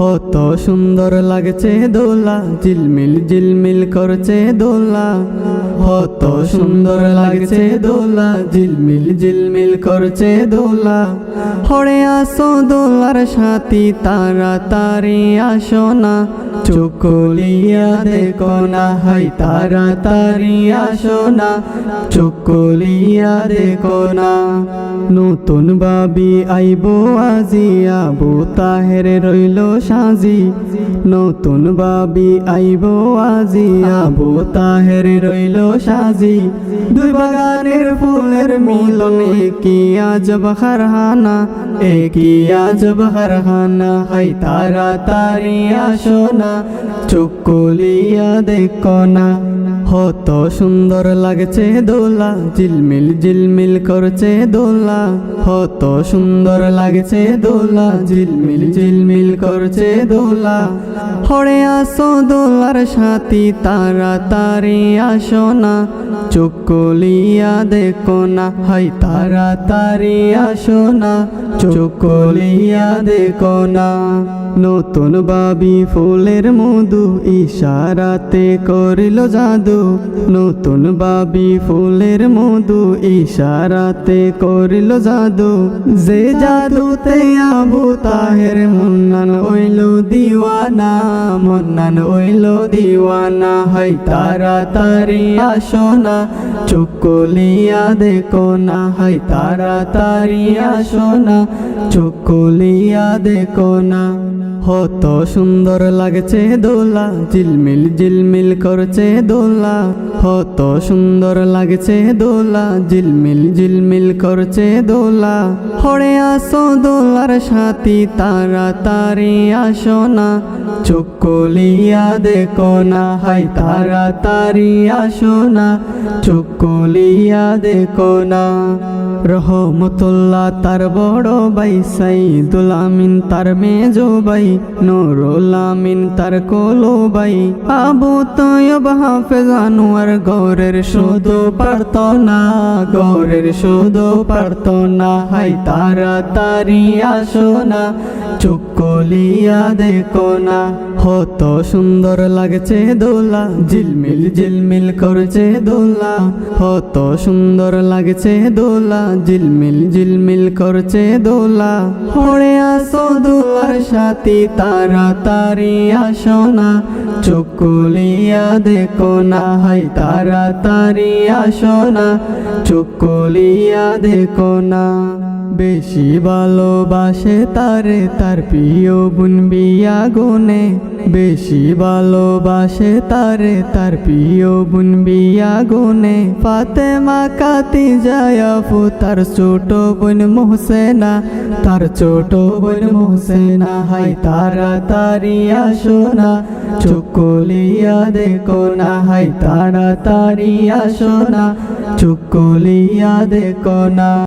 কত সুন্দর লাগছে দোলা ঝিলমিল ঝিলমিল করছে দোলা। কত সুন্দর লাগছে দোলা, ঝিলমিল ঝিলমিল করছে দোলা। হরে আসো দোলার সাথী তাড়াতাড়ি আসো না। চুকুলিয়া দেখো না, হাই তাড়াতাড়ি আসো না। চুকুলিয়া দেখো না। নতুন বাবি আইব আজি, আবু তাহের রইল সাজি। নতুন বাবি আইব আজি, আবু তাহের রইল সাজি। দুই বাগানের ফুলের মিলনে কি আজব হারহানা এ কি আজব হারহানা, হাই তাড়াতাড়ি আসো না চুকুলিয়া দেখো না কত সুন্দর লাগছে দোলা, ঝিলমিল ঝিলমিল করছে দোলা কত সুন্দর লাগছে দোলা, ঝিলমিল ঝিলমিল করছে দোলা, হরে আসো দোলার সাথী, তাড়াতাড়ি আসো না চুকুলিয়া দেখো না হাই তাড়াতাড়ি আসো না চুকুলিয়া দেখো না। নতুন বাবি ফুলের মধু ইশারাতে করিল জাদু। নতুন বাবি ফুলের মধু ইশারাতে করিল জাদু। যে জাদুতে আবু তাহের মুন্নান ওইল দিওয়ানা, মুন্নান ওইল দিওয়ানা। হাই তাড়াতাড়ি আসো না চুকুলিয়া দেখো না, হাই তাড়াতাড়ি আসো না। চুকুলিয়া দেখো না, হত সুন্দর লাগছে দোলা, ঝিলমিল ঝিলমিল করছে দোলা। কত সুন্দর লাগছে দোলা, ঝিলমিল ঝিলমিল করছে দোলা। হরে আসো দোলার সাথী তাড়াতাড়ি আসো না চুকুলিয়া দেখো না, হাই তাড়াতাড়ি আসো না চুকুলিয়া দেখো না। রহমতুল্লাহ তার বড় বাই সাইদুল আমিন তার মেজো বাই নুরুল আমিন তার কোলো বাই আবু তয়ব হাফেজ আনোয়ার গৌরের শুধু না গৌরের শুধু না হাই তাড়াতাড়ি আসো না চুকুলিয়া দেখো না। কত সুন্দর লাগছে দোলা, ঝিলমিল ঝিলমিল করছে দোলা। কত সুন্দর লাগছে দোলা, ঝিলমিল ঝিলমিল করছে দোলা। হরে আসো দোলার সাথে তারা তাড়াতাড়ি আসো না চুকুলিয়া দেখো না, হাই তাড়াতাড়ি আসো না চোখ দেখো না। বেশি ভালোবাসে তারে তার প্রিয় বুন বিয়া গুনে। বেশি ভালোবাসে তারে তার প্রিয় বুন বিয়া গুনে। ফাতেমা কাতি জায়াফু তার ছোট বোন মোহসেনা। তার ছোট বোন মোহসেনা, হাই তাড়াতাড়ি আসো না। চুকুলিয়া দেখো না, হাই তাড়াতাড়ি আসো না। চুকুলিয়া দেখো না।